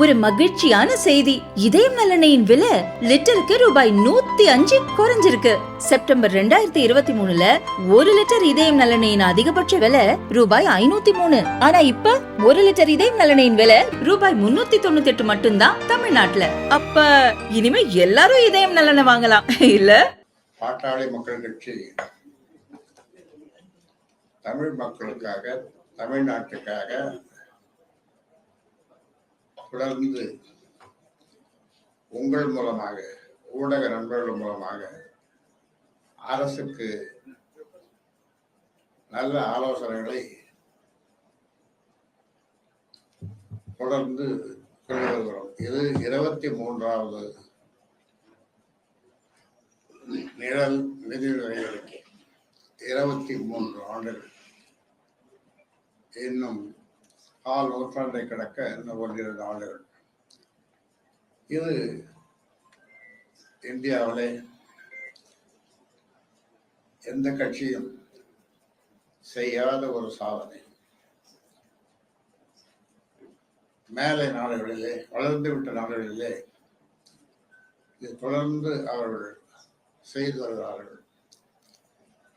ஒரு மகிழ்ச்சியான செய்தி. இதயம் நலனையின் விலை லிட்டருக்கு ரூபாய் நூத்தி அஞ்சு குறைஞ்சிருக்கு. செப்டம்பர் ரெண்டாயிரத்தி இருபத்தி மூணுல ஒரு லிட்டர் இதயம் நலனையின் அதிகபட்ச விலை ரூபாய் ஐநூத்தி மூணு. ஆனா இப்ப ஒரு லிட்டர் இதயம் நலனையின் விலை ரூபாய் முன்னூத்தி தொண்ணூத்தி எட்டு மட்டும்தான் தமிழ்நாட்டுல. அப்ப இனிமே எல்லாரும் இதயம் நலனை வாங்கலாம். இல்ல? பாட்டாளி மக்கள் கட்சி தமிழ் மக்களுக்காக தமிழ்நாட்டுக்காக தொடர்ந்து உங்கள் மூலமாக ஊடக நண்பர்கள் மூலமாக அரசுக்கு நல்ல ஆலோசனைகளை தொடர்ந்து சொல்லி வருகிறோம் இது இருபத்தி மூன்றாவது நிழல் நிதி நிலைகளுக்கு இருபத்தி மூன்று ஆண்டுகள். இன்னும் கால் நூற்றாண்டை கடக்க இன்னும் ஒன்றிரண்டு ஆண்டுகள் இது இந்தியாவிலே எந்த கட்சியும் செய்யாத ஒரு சாதனை. மேலை நாடுகளிலே வளர்ந்து விட்ட நாடுகளிலே இது தொடர்ந்து அவர்கள் செய்து வருகிறார்கள்.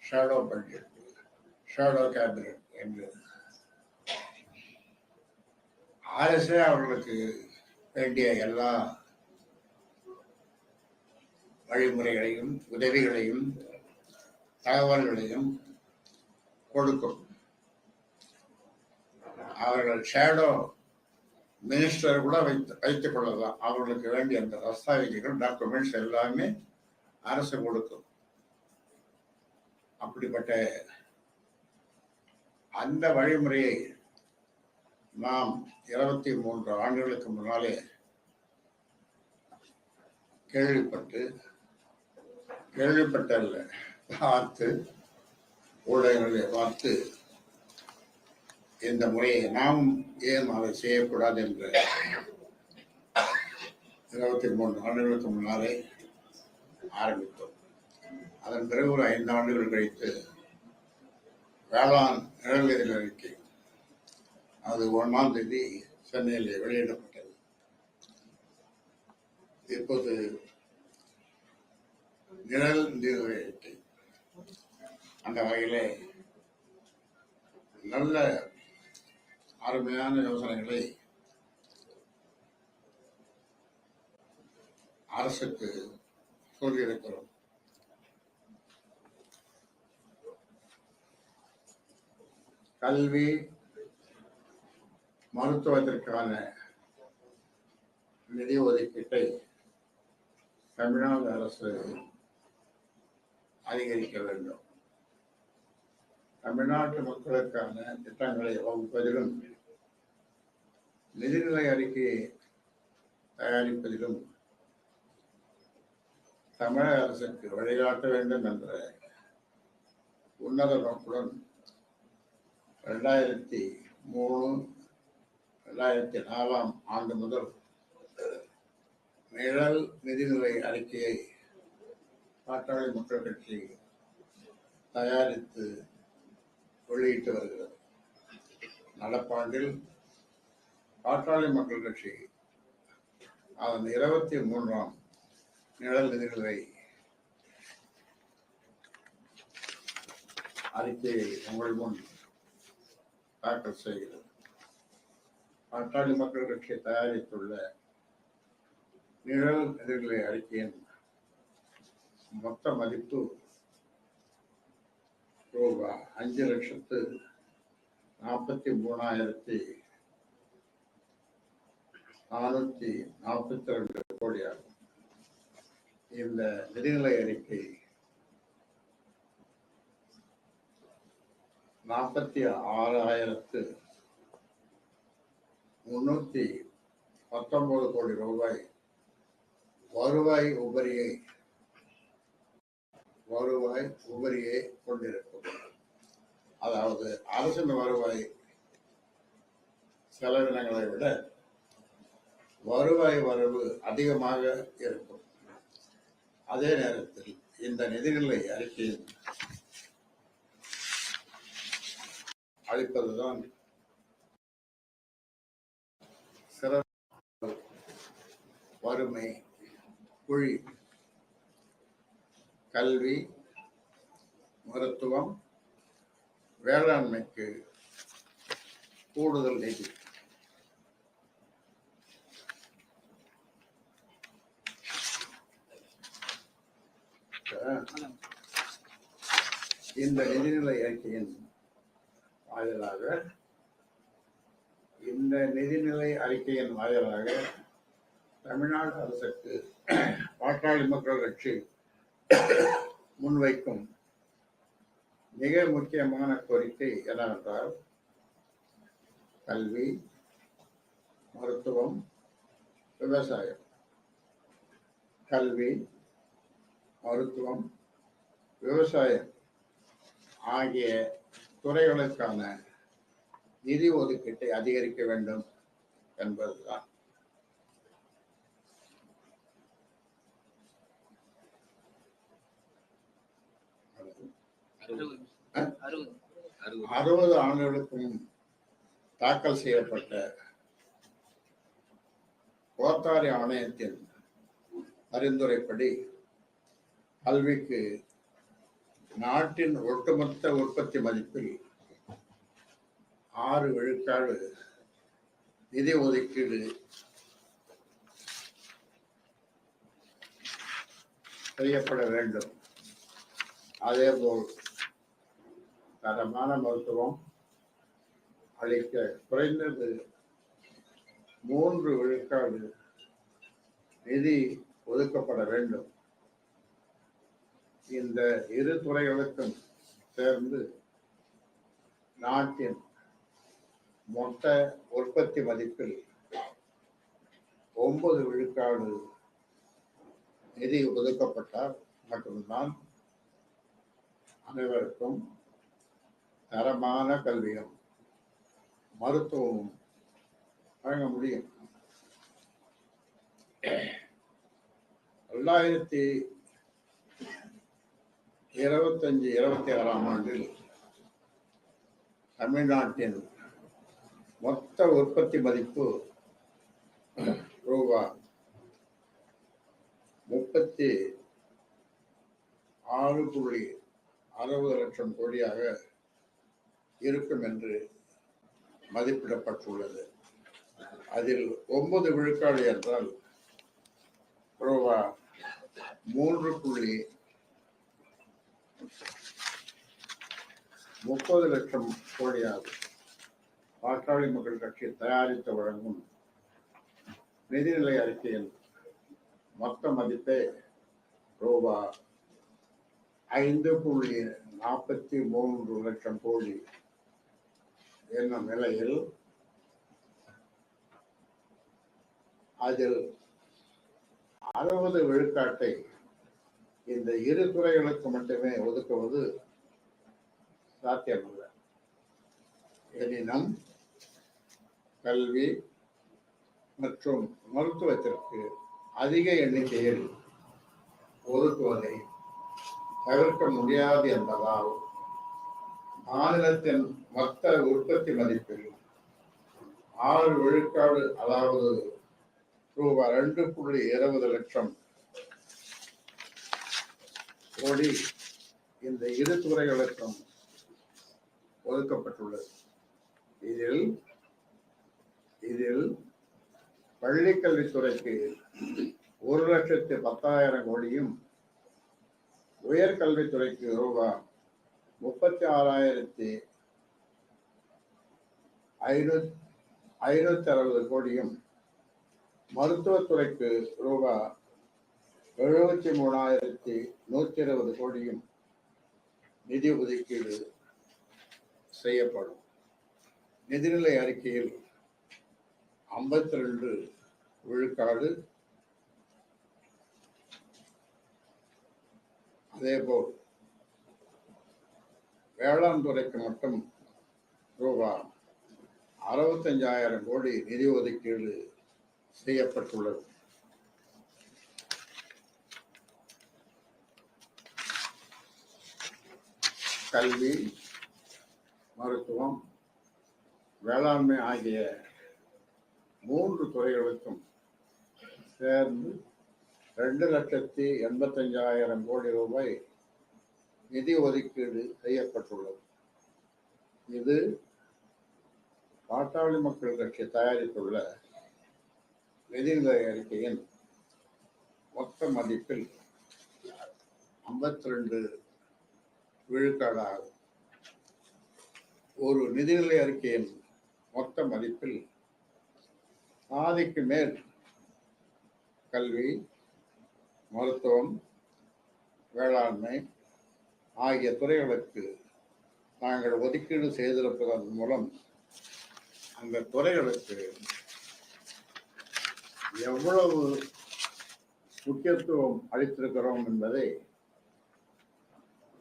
ஷேடோ பட்ஜெட் ஷேடோ கேபினட் என்று. அரசே அவர்களுக்கு வேண்டிய எல்லா வழிமுறைகளையும் உதவிகளையும் தகவல்களையும் கொடுக்கும். அவர்கள் ஷேடோ மினிஸ்டர் கூட வைத்து வைத்துக் கொள்ளலாம் அவர்களுக்கு வேண்டிய அந்த தஸ்தாவேஜுகள் டாக்குமெண்ட்ஸ் எல்லாமே அரசு கொடுக்கும். அப்படிப்பட்ட அந்த வழிமுறையை நாம் இருபத்தி மூன்று ஆண்டுகளுக்கு முன்னாலே கேள்விப்பட்டு கேள்விப்பட்டல்ல பார்த்து ஊடகங்களை பார்த்து இந்த முறையை நாம் ஏன் அதை செய்யக்கூடாது என்று இருபத்தி மூன்று ஆண்டுகளுக்கு முன்னாலே ஆரம்பித்தோம். அதன் பிறகு ஒரு ஐந்து ஆண்டுகள் கழித்து வேளாண் நிழல் அறிக்கை அது ஒன்றாம் தேதி சென்னையில் வெளியிடப்பட்டது. இப்போது நிழல் நிதி அந்த வகையிலே நல்ல அருமையான யோசனைகளை அரசுக்கு சொல்லியிருக்கிறோம். கல்வி மருத்துவத்திற்கான நிதி ஒதுக்கீட்டை தமிழ்நாடு அரசு அதிகரிக்க வேண்டும். தமிழ்நாட்டு மக்களுக்கான திட்டங்களை வகுப்பதிலும் நிதிநிலை அறிக்கையை தயாரிப்பதிலும் தமிழக அரசுக்கு வழிகாட்ட வேண்டும் என்ற உன்னத நோக்குடன் ரெண்டாயிரத்தி மூணு ரெண்டாயிரத்தி நாலாம் ஆண்டு முதல் நிழல் நிதிநிலை அறிக்கையை பாட்டாளி மக்கள் கட்சி தயாரித்து வெளியிட்டு வருகிறது. நடப்பாண்டில் பாட்டாளி மக்கள் கட்சி அதன் இருபத்தி மூன்றாம் நிழல் நிதிநிலை அறிக்கையை உங்கள் முன் தாக்கல் செய்கிறது. பாட்டாளி மக்கள் கட்சி தயாரித்துள்ள நிழல் நிதிநிலை அறிக்கையின் மொத்த மதிப்பு ரூபாய் அஞ்சு லட்சத்து நாற்பத்தி மூணாயிரத்தி நானூற்றி நாற்பத்தி ரெண்டு கோடி ஆகும். இந்த நிதிநிலை அறிக்கை நாற்பத்தி ஆறாயிரத்து முன்னூத்தி பத்தொன்பது கோடி ரூபாய் வருவாய் உபரியை வருவாய் உபரியை கொண்டிருக்கும் அதாவது அரசின் வருவாய் செலவினங்களை விட வருவாய் வரவு அதிகமாக இருக்கும். அதே நேரத்தில் இந்த நிதிநிலை அறிக்கையில் அளிப்பதுதான் சிறப்பு வறுமை குழி கல்வி மருத்துவம் வேளாண்மைக்கு கூடுதல் நிதி. இந்த நிதிநிலை அறிக்கையின் வாயிலாக இந்த நிதிநிலை அறிக்கையின் வாயிலாக தமிழ்நாடு அரசுக்கு பாட்டாளி மக்கள் கட்சி முன்வைக்கும் மிக முக்கியமான கோரிக்கை என்னவென்றால் கல்வி மருத்துவம் விவசாயம். கல்வி மருத்துவம் விவசாயம் ஆகிய துறைகளுக்கான நிதி ஒதுக்கீட்டை அதிகரிக்க வேண்டும் என்பதுதான். அறுபது. ஆண்டுகளுக்கும் தாக்கல் செய்யப்பட்ட கோத்தாரி ஆணையத்தின் பரிந்துரைப்படி கல்விக்கு நாட்டின் ஒட்டுமொத்த உற்பத்தி மதிப்பில் ஆறு விழுக்காடு நிதி ஒதுக்கீடு. செய்யப்பட வேண்டும். அதேபோல் தரமான மருத்துவம் அளிக்க குறைந்தது மூன்று விழுக்காடு நிதி ஒதுக்கப்பட வேண்டும். இந்த இரு துறைகளுக்கும் சேர்ந்து நாட்டின் மொத்த உற்பத்தி மதிப்பில் ஒன்பது விழுக்காடு நிதி ஒதுக்கப்பட்டால் மட்டும்தான் அனைவருக்கும் தரமான கல்வியும் மருத்துவமும் வழங்க முடியும். ரெண்டாயிரத்தி இருபத்தஞ்சு இருபத்தி ஆறாம் ஆண்டில் தமிழ்நாட்டின் மொத்த உற்பத்தி மதிப்பு ரூபா. முப்பத்தி ஆறு புள்ளி அறுபது லட்சம் கோடியாக இருக்கும் என்று மதிப்பிடப்பட்டுள்ளது. அதில் ஒன்பது விழுக்காடு என்றால் ரூபா மூன்று புள்ளி முப்பது லட்சம் கோடியாகும். பாட்டாளி மக்கள் கட்சி தயாரித்து வழங்கும் நிதிநிலை அறிக்கையின் மொத்த மதிப்பை ரூபா ஐந்து புள்ளி நாற்பத்தி மூன்று லட்சம் கோடி என்னும் நிலையில் அதில் அறுபது விழுக்காட்டை இந்த இரு துறைகளுக்கு மட்டுமே ஒதுக்குவது சாத்தியமல்ல. எனினும் கல்வி மற்றும் மருத்துவத்திற்கு அதிக எண்ணிக்கையில் ஒதுக்குவதை தவிர்க்க முடியாது என்பதால் மாநிலத்தின் மொத்த உற்பத்தி மதிப்பில் ஆறு விழுக்காடு அதாவது ரூபாய் ரெண்டு புள்ளி இருபது லட்சம் கோடி இந்த இரு துறைகளுக்கும் ஒதுக்கப்பட்டுள்ளது. இதில் இதில் பள்ளிக்கல்வித்துறைக்கு ஒரு லட்சத்து பத்தாயிரம் கோடியும் உயர்கல்வித்துறைக்கு ரூபாய் முப்பத்தி ஆறாயிரத்தி ஐநூத் ஐநூத்தி அறுபது கோடியும் மருத்துவத்துறைக்கு ரூபாய் எழுபத்தி மூணாயிரத்தி நூற்றி இருபது கோடியும் நிதி ஒதுக்கீடு செய்யப்படும். நிதிநிலை அறிக்கையில் ஐம்பத்தி ரெண்டு விழுக்காடு. அதேபோல் வேளாண் துறைக்கு மட்டும் ரூபாய் அறுபத்தஞ்சாயிரம் கோடி நிதி ஒதுக்கீடு செய்யப்பட்டுள்ளது. கல்வி மருத்துவம் வேளாண்மை ஆகிய மூன்று துறைகளுக்கும் சேர்ந்து ரெண்டு லட்சத்தி எண்பத்தஞ்சாயிரம் கோடி ரூபாய் நிதி ஒதுக்கீடு செய்யப்பட்டுள்ளது. இது பாட்டாளி மக்கள் கட்சி தயாரித்துள்ள நிதிநிலை அறிக்கையின் மொத்த மதிப்பில் ஐம்பத்தி ரெண்டு விழுக்காடாகும். ஒரு நிதிநிலை அறிக்கையின் மொத்த மதிப்பில் ஆதிக்கு மேல் கல்வி மருத்துவம் வேளாண்மை ஆகிய துறைகளுக்கு நாங்கள் ஒதுக்கீடு செய்திருப்பதன் மூலம் அந்த துறைகளுக்கு எவ்வளவு முக்கியத்துவம் அளித்திருக்கிறோம் என்பதை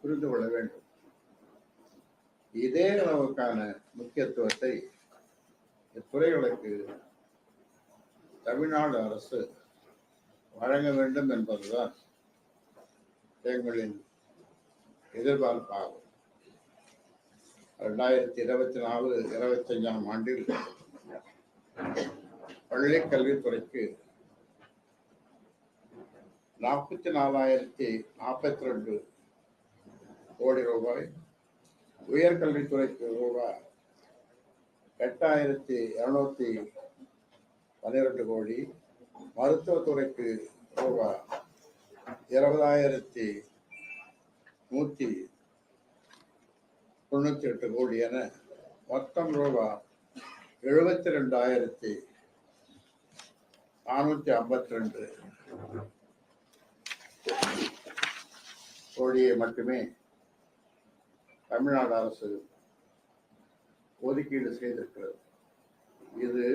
புரிந்து கொள்ள வேண்டும். இதே அளவுக்கான முக்கியத்துவத்தை இத்துறைகளுக்கு தமிழ்நாடு அரசு வழங்க வேண்டும் என்பதுதான் எங்களின் எதிர்பார்ப்பாகும். ரெண்டாயிரத்தி இருபத்தி நாலு இருபத்தஞ்சாம் ஆண்டில் பள்ளி கல்வித்துறைக்கு நாற்பத்தி நாலாயிரத்தி நாற்பத்தி ரெண்டு கோடி ரூபாய் உயர்கல்வித்துறைக்கு ரூபாய் எட்டாயிரத்தி இருநூத்தி பன்னிரெண்டு கோடி. மருத்துவத்துறைக்கு ரூபாய் இருபதாயிரத்தி நூற்றி தொண்ணூற்றி எட்டு கோடி என மொத்தம் ரூபாய் எழுபத்தி ரெண்டாயிரத்தி நானூற்றி ஐம்பத்தி ரெண்டு கோடியை மட்டுமே தமிழ்நாடு அரசு ஒதுக்கீடு செய்திருக்கிறது. இது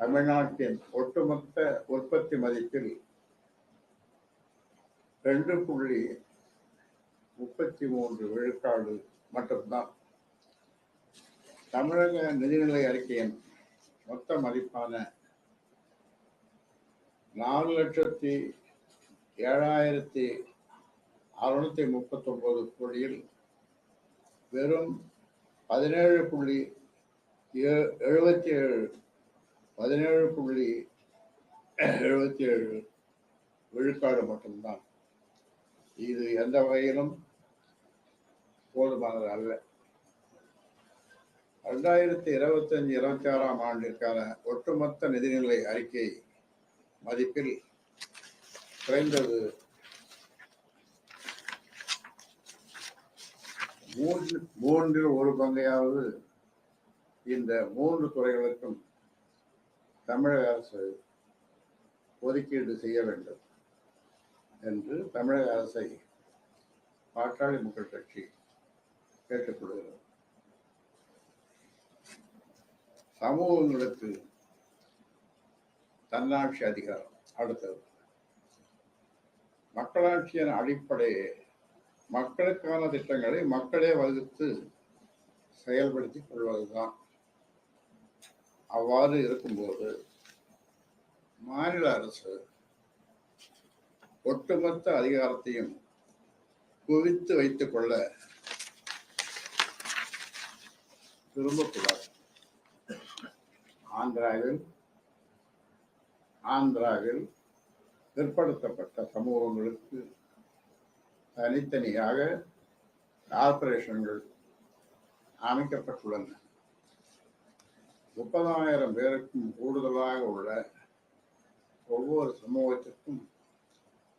தமிழ்நாட்டின் ஒட்டுமொத்த உற்பத்தி மதிப்பில் ரெண்டு புள்ளி முப்பத்தி மூன்று விழுக்காடு மட்டும்தான். தமிழக நிதிநிலை அறிக்கையின் மொத்த மதிப்பான நாலு லட்சத்தி ஏழாயிரத்தி அறுநூத்தி முப்பத்தொன்பது கோடியில் வெறும் பதினேழு புள்ளி ஏ- எழுபத்தி ஏழு பதினேழு புள்ளி எழுபத்தி ஏழு விழுக்காடு மட்டும்தான். இது எந்த வகையிலும் போதுமானது அல்ல. ரெண்டாயிரத்தி இருபத்தஞ்சு இருபத்தி ஆறாம் ஆண்டிற்கான ஒட்டுமொத்த நிதிநிலை அறிக்கை மதிப்பில் குறைந்தது மூன்று மூன்றில் ஒரு பங்கையாவது இந்த மூன்று துறைகளுக்கும் தமிழக அரசு ஒதுக்கீடு செய்ய வேண்டும் என்று தமிழக அரசை பாட்டாளி மக்கள் கட்சி கேட்டுக்கொள்கிறது. சமூகங்களுக்கு தன்னாட்சி அதிகாரம் அடுத்தது. மக்களாட்சியின் அடிப்படையே மக்களுக்கான திட்டங்களை மக்களே வகுத்து செயல்படுத்திக் கொள்வதுதான் அவ்வாறு இருக்கும்போது மாநில அரசு ஒட்டுமொத்த அதிகாரத்தையும் குவித்து வைத்துக் கொள்ள விரும்பக்கூடாது. ஆந்திராவில் ஆந்திராவில் பிற்படுத்தப்பட்ட சமூகங்களுக்கு தனித்தனியாக கார்ப்பரேஷன்கள் அமைக்கப்பட்டுள்ளன. முப்பதாயிரம் பேருக்கும் கூடுதலாக உள்ள ஒவ்வொரு சமூகத்திற்கும்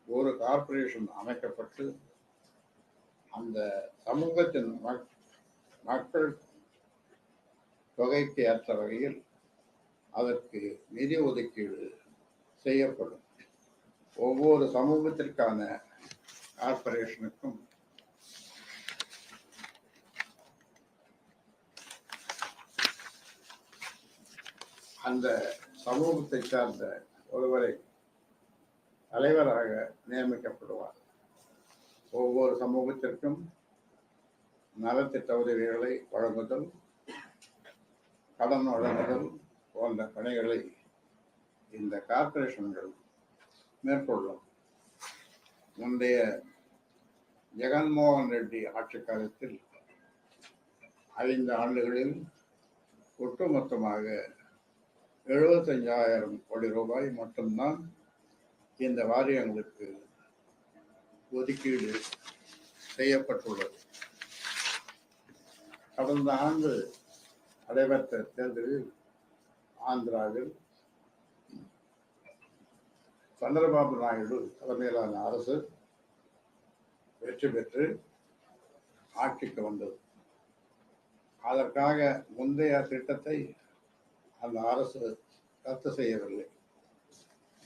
ஒரு கார்ப்பரேஷன் அமைக்கப்பட்டு அந்த சமூகத்தின் மக்- மக்கள் தொகைக்கு ஏற்ற வகையில் அதற்கு நிதி ஒதுக்கீடு செய்யப்படும். ஒவ்வொரு சமூகத்திற்கான கார்ப்பரேஷனுக்கும் அந்த சமூகத்தை சார்ந்த ஒருவரை தலைவராக நியமிக்கப்படுவார். ஒவ்வொரு சமூகத்திற்கும் நலத்திட்ட உதவிகளை வழங்குதல் கடன் வழங்குதல் போன்ற பணிகளை இந்த கார்ப்பரேஷன்கள் மேற்கொள்ளும். முந்தைய ஜெகன்மோகன் ரெட்டி ஆட்சி காலத்தில் ஐந்து ஆண்டுகளில் ஒட்டுமொத்தமாக எழுபத்தஞ்சாயிரம் கோடி ரூபாய் மட்டும்தான் இந்த வாரியங்களுக்கு ஒதுக்கீடு செய்யப்பட்டுள்ளது. கடந்த ஆண்டு நடைபெற்ற தேர்தலில் ஆந்திராவில் சந்திரபாபு நாயுடு தலைமையிலான அரசு வெற்றி பெற்று ஆட்சிக்கு வந்தது. அதற்காக முந்தைய திட்டத்தை அந்த அரசு ரத்து செய்யவில்லை.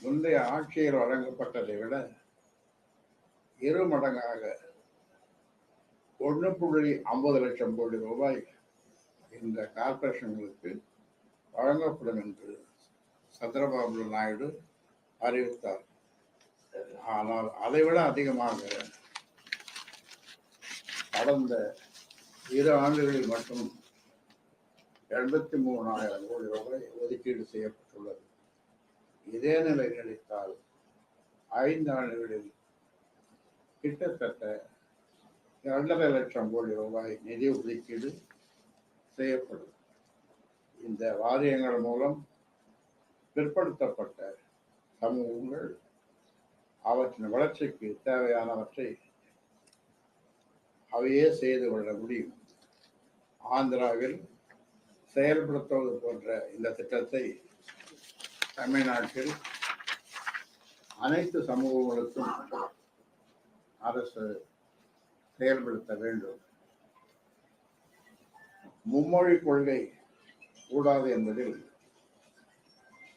முந்தைய ஆட்சியில் வழங்கப்பட்டதை விட இரு மடங்காக ஒன்று புள்ளி ஐம்பது லட்சம் கோடி ரூபாய் இந்த கார்ப்பரேஷன்களுக்கு வழங்கப்படும் என்று சந்திரபாபு நாயுடு அறிவித்தார். ஆனால் அதைவிட அதிகமாக கடந்த இரு ஆண்டுகளில் மட்டும் எண்பத்தி மூணாயிரம் கோடி ரூபாய் ஒதுக்கீடு செய்யப்பட்டுள்ளது. இதே நிலை நீடித்தால் ஐந்து ஆண்டுகளில் கிட்டத்தட்ட இரண்டரை லட்சம் கோடி ரூபாய் நிதி ஒதுக்கீடு செய்யப்படும். இந்த வாரியங்கள் மூலம் பிற்படுத்தப்பட்ட சமூகங்கள் அவற்றின் வளர்ச்சிக்கு தேவையானவற்றை அவையே செய்து கொள்ள முடியும். ஆந்திராவில் செயல்படுத்துவது போன்ற இந்த திட்டத்தை தமிழ்நாட்டில் அனைத்து சமூகங்களுக்கும் அரசு செயல்படுத்த வேண்டும். மும்மொழி கொள்கை கூடாது என்பதில்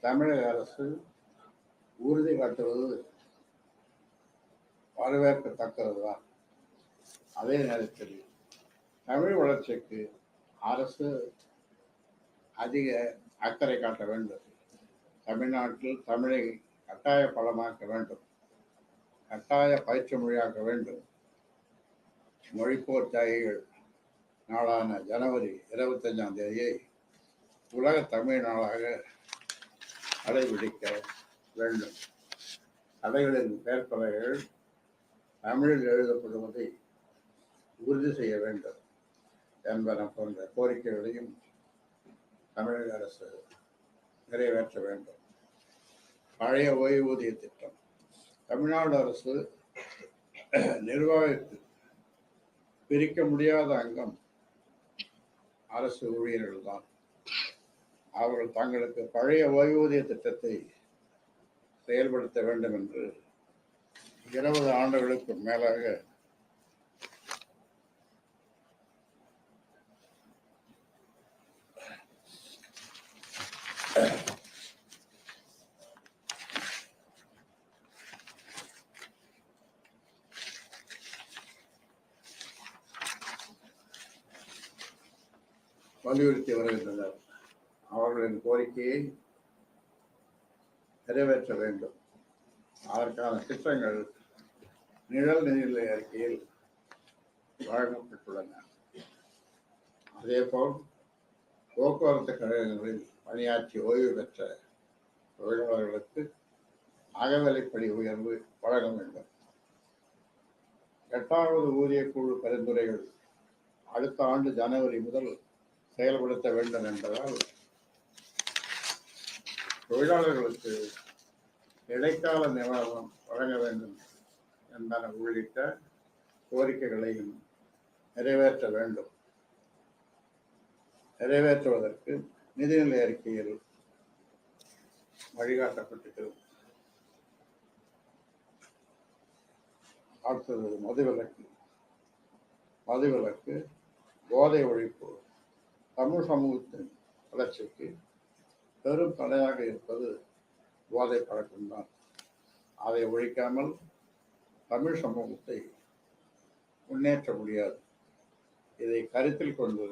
தமிழக அரசு உறுதி காட்டுவது வரவேற்கத்தக்கதுதான். அதே நேரத்தில் தமிழ் வளர்ச்சிக்கு அரசு அதிக அக்கறை காட்ட வேண்டும். தமிழ்நாட்டில் தமிழை கட்டாய பலமாக்க வேண்டும். கட்டாய பயிற்சி மொழியாக்க வேண்டும். மொழிப்போர் தியாகிகள் நாளான ஜனவரி இருபத்தஞ்சாம் தேதியை உலக தமிழ் நாளாக கடைபிடிக்க வேண்டும். கடைகளின் பெயர்பலைகள் தமிழில் எழுதப்படுவதை உறுதி செய்ய வேண்டும் என்பன போன்ற கோரிக்கைகளையும் தமிழக அரசு நிறைவேற்ற வேண்டும். பழைய ஓய்வூதிய திட்டம். தமிழ்நாடு அரசு நிர்வாகத்தில் பிரிக்க முடியாத அங்கம் அரசு ஊழியர்கள் தான் அவர்கள் தங்களுக்கு பழைய ஓய்வூதிய திட்டத்தை செயல்படுத்த வேண்டும் என்று இருபது ஆண்டுகளுக்கு மேலாக வலியுறுத்தி வருகின்றனர். அவர்களின் கோரிக்கையை நிறைவேற்ற வேண்டும். அதற்கான திட்டங்கள் நிழல் நிதிநிலை அறிக்கையில் வழங்கப்பட்டுள்ளன. அதேபோல் போக்குவரத்து கழகங்களில் பணியாற்றி ஓய்வு பெற்ற தொழிலாளர்களுக்கு அகவிலைப்படி உயர்வு வழங்க வேண்டும். எட்டாவது ஊதிய குழு பரிந்துரைகள் அடுத்த ஆண்டு ஜனவரி முதல் செயல்படுத்த வேண்டும் என்பதால் தொழிலாளர்களுக்கு இடைக்கால நிவாரணம் வழங்க வேண்டும் என்பன உள்ளிட்ட கோரிக்கைகளையும் நிறைவேற்ற வேண்டும். நிறைவேற்றுவதற்கு நிதிநிலை அறிக்கையில் வழிகாட்டப்பட்டிருக்கிறது. அடுத்தது மதுவிலக்கு. மதுவிலக்கு போதை ஒழிப்பு தமிழ் சமூகத்தின் வளர்ச்சிக்கு பெரும் தடையாக இருப்பது போதை பழக்கம்தான். அதை ஒழிக்காமல் தமிழ் சமூகத்தை முன்னேற்ற முடியாது. இதை கருத்தில் கொண்டு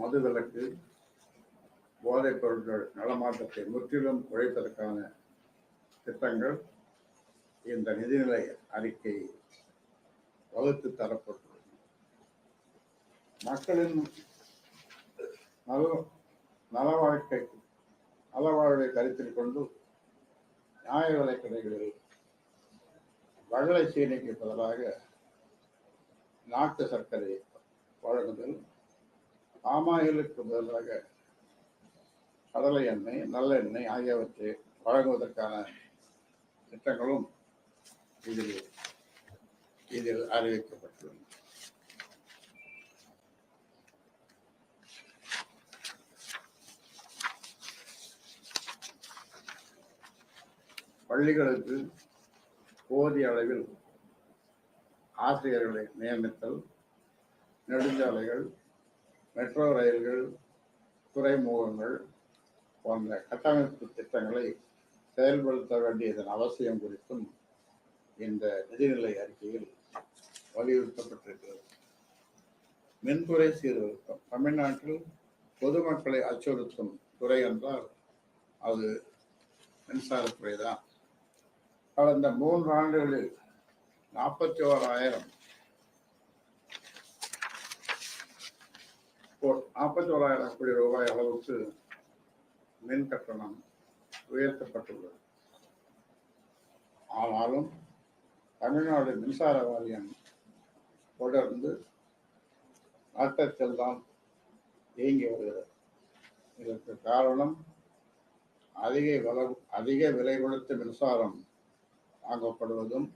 மதுவிலக்கு போதைப் பொருட்கள் நலமாற்றத்தை முற்றிலும் குறைப்பதற்கான திட்டங்கள் இந்த நிதிநிலை அறிக்கை வகுத்து தரப்பட்டுள்ளது. மக்களின் நல நல வாழ்க்கை நல வாழ்வை கருத்தில் கொண்டு நியாய விலை கடைகளில் வகலை சீனிக்கு பதிலாக நாட்டு சர்க்கரை வழங்குதல் பாமாயிலுக்கு பதிலாக கடலை எண்ணெய் நல்லெண்ணெய் ஆகியவற்றை வழங்குவதற்கான திட்டங்களும் இதில் இதில் அறிவிக்கப்பட்டுள்ளன. பள்ளிகளுக்கு போதிய அளவில் ஆசிரியர்களை நியமித்தல் நெடுஞ்சாலைகள் மெட்ரோ ரயில்கள் துறைமுகங்கள் போன்ற கட்டமைப்பு திட்டங்களை செயல்படுத்த வேண்டியதன் அவசியம் குறித்தும் இந்த நிதிநிலை அறிக்கையில் வலியுறுத்தப்பட்டிருக்கிறது. மின்துறை சீர்திருத்தம். தமிழ்நாட்டில் பொதுமக்களை அச்சுறுத்தும் துறை என்றால் அது மின்சாரத்துறை தான் கடந்த மூன்று ஆண்டுகளில் நாற்பத்தி ஓராயிரம் நாற்பத்தி ஓராயிரம் கோடி ரூபாய் அளவுக்கு மின் கட்டணம் உயர்த்தப்பட்டுள்ளது. ஆனாலும் தமிழ்நாடு மின்சார வாரியம் தொடர்ந்து நட்டத்தில் தான் இயங்கி வருகிறது. இதற்கு காரணம் அதிக விலை அதிக விலை கொடுத்த மின்சாரம் வாங்கப்படுவதும்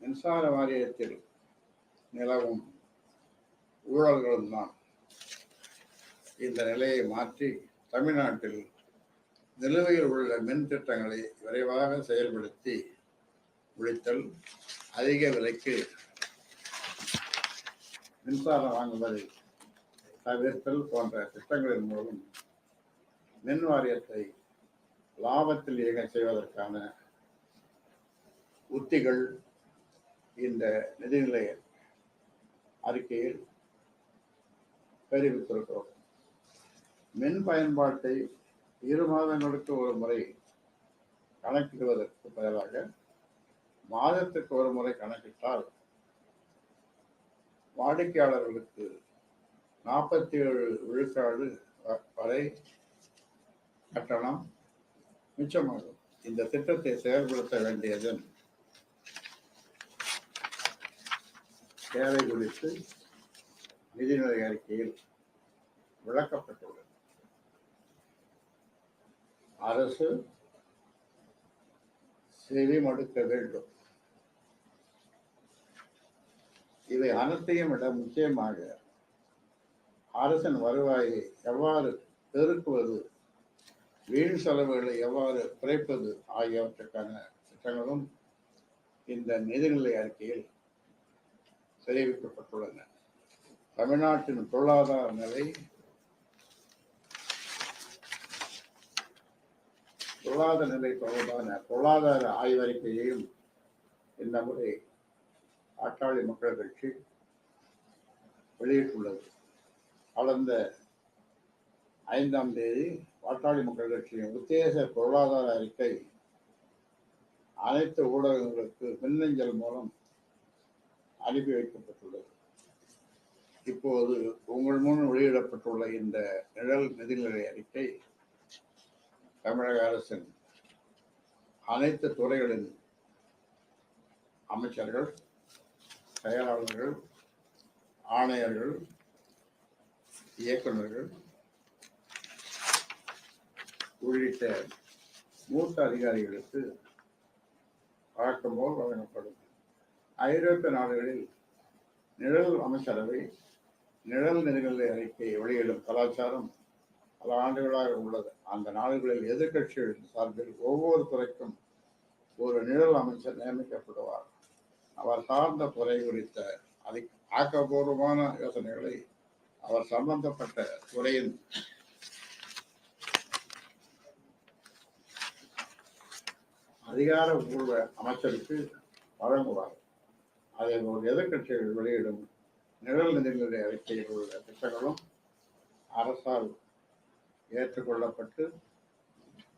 மின்சார வாரியத்தில் நிலவும் ஊழல்களும் தான். இந்த நிலையை மாற்றி தமிழ்நாட்டில் நிலுவையில் உள்ள மின் திட்டங்களை விரைவாக செயல்படுத்தி முடித்தல் அதிக விலைக்கு மின்சாரம் வாங்குவதை தவிர்த்தல் போன்ற திட்டங்களின் மூலம் மின் வாரியத்தை லாபத்தில் இயங்க செய்வதற்கான உத்திகள் இந்த நிதிநிலை அறிக்கையில் தெரிவித்திருக்கிறோம். மின் பயன்பாட்டை இரு மாதங்களுக்கு ஒரு முறை கணக்கிடுவதற்கு பதிலாக மாதத்துக்கு ஒரு முறை கணக்கிட்டால் வாடிக்கையாளர்களுக்கு நாற்பத்தி ஏழு விழுக்காடு வ- வரை கட்டணம் மிச்சமாகும். இந்த திட்டத்தை செயல்படுத்த வேண்டியதன் தேவை குறித்து நிதிநிலை அறிக்கையில் விளக்கப்பட்டுள்ளது. அரசு செவிமடுக்க வேண்டும். இவை அனைத்தையும் விட முக்கியமாக அரசின் வருவாயை எவ்வாறு பெருக்குவது வீண் செலவுகளை எவ்வாறு குறைப்பது ஆகியவற்றுக்கான திட்டங்களும் இந்த நிதிநிலை அறிக்கையில் தெரிவிக்கப்பட்டுள்ளன. தமிழ்நாட்டின் பொருளாதார நிலை பொருளாதார நிலை தொடர்பான பொருளாதார ஆய்வறிக்கையையும் இந்த முறை மக்கள் கட்சி வெளியிட்டுள்ளது. கடந்த ஐந்தாம் தேதி பாட்டாளி மக்கள் கட்சியின் உத்தேச பொருளாதார அறிக்கை அனைத்து ஊடகங்களுக்கு மின்னஞ்சல் மூலம் அனுப்பி வைக்கப்பட்டுள்ளது. இப்போது உங்கள் முன் வெளியிடப்பட்டுள்ள இந்த நிழல் நிதிநிலை அறிக்கை தமிழக அரசின் அனைத்து துறைகளின் அமைச்சர்கள் செயலாளர்கள் ஆணையர்கள் இயக்குநர்கள் உள்ளிட்ட மூத்த அதிகாரிகளுக்கு வழக்கம் போல் வழங்கப்படும். ஐரோப்பிய நாடுகளில் நிழல் அமைச்சரவை நிழல் நிதிநிலை அறிக்கை வெளியிடும் கலாச்சாரம் பல ஆண்டுகளாக உள்ளது. அந்த நாடுகளில் எதிர்கட்சிகள் சார்பில் ஒவ்வொரு துறைக்கும் ஒரு நிழல் அமைச்சர் நியமிக்கப்படுவார். அவர் சார்ந்த துறை குறித்த அதி ஆக்கப்பூர்வமான யோசனைகளை அவர் சம்பந்தப்பட்ட துறையின் அதிகாரப்பூர்வ அமைச்சருக்கு வழங்குவார். அதே போல் எதிர்கட்சிகள் வெளியிடும் நிழல் நிதிநிலை அறிக்கையில் உள்ள திட்டங்களும் அரசால் ஏற்றுக்கொள்ளப்பட்டு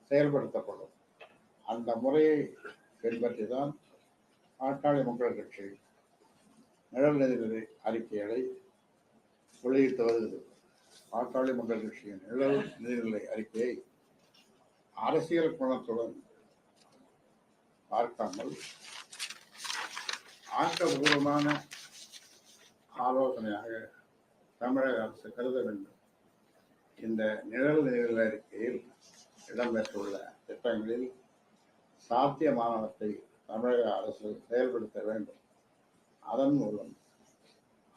செயல்படுத்தப்படும். அந்த முறையை பின்பற்றி தான் பாட்டாளி மக்கள் கட்சி நிழல் நிதிநிலை அறிக்கைகளை வெளியிட்டு வருகிறது. பாட்டாளி மக்கள் கட்சியின் நிழல் நிதிநிலை அறிக்கையை அரசியல் குணத்துடன் பார்க்காமல் ஆக்கப்பூர்வமான ஆலோசனையாக தமிழக அரசு கருத வேண்டும். இந்த நிழல் நிழல் அறிக்கையில் இடம்பெற்றுள்ள திட்டங்களில் சாத்தியமானவற்றை தமிழக அரசு செயல்படுத்த வேண்டும். அதன் மூலம்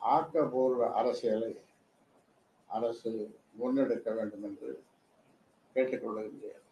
ஆக்கப்பூர்வ அரசியலை அரசு முன்னெடுக்க வேண்டும் என்று கேட்டுக்கொள்கின்றேன்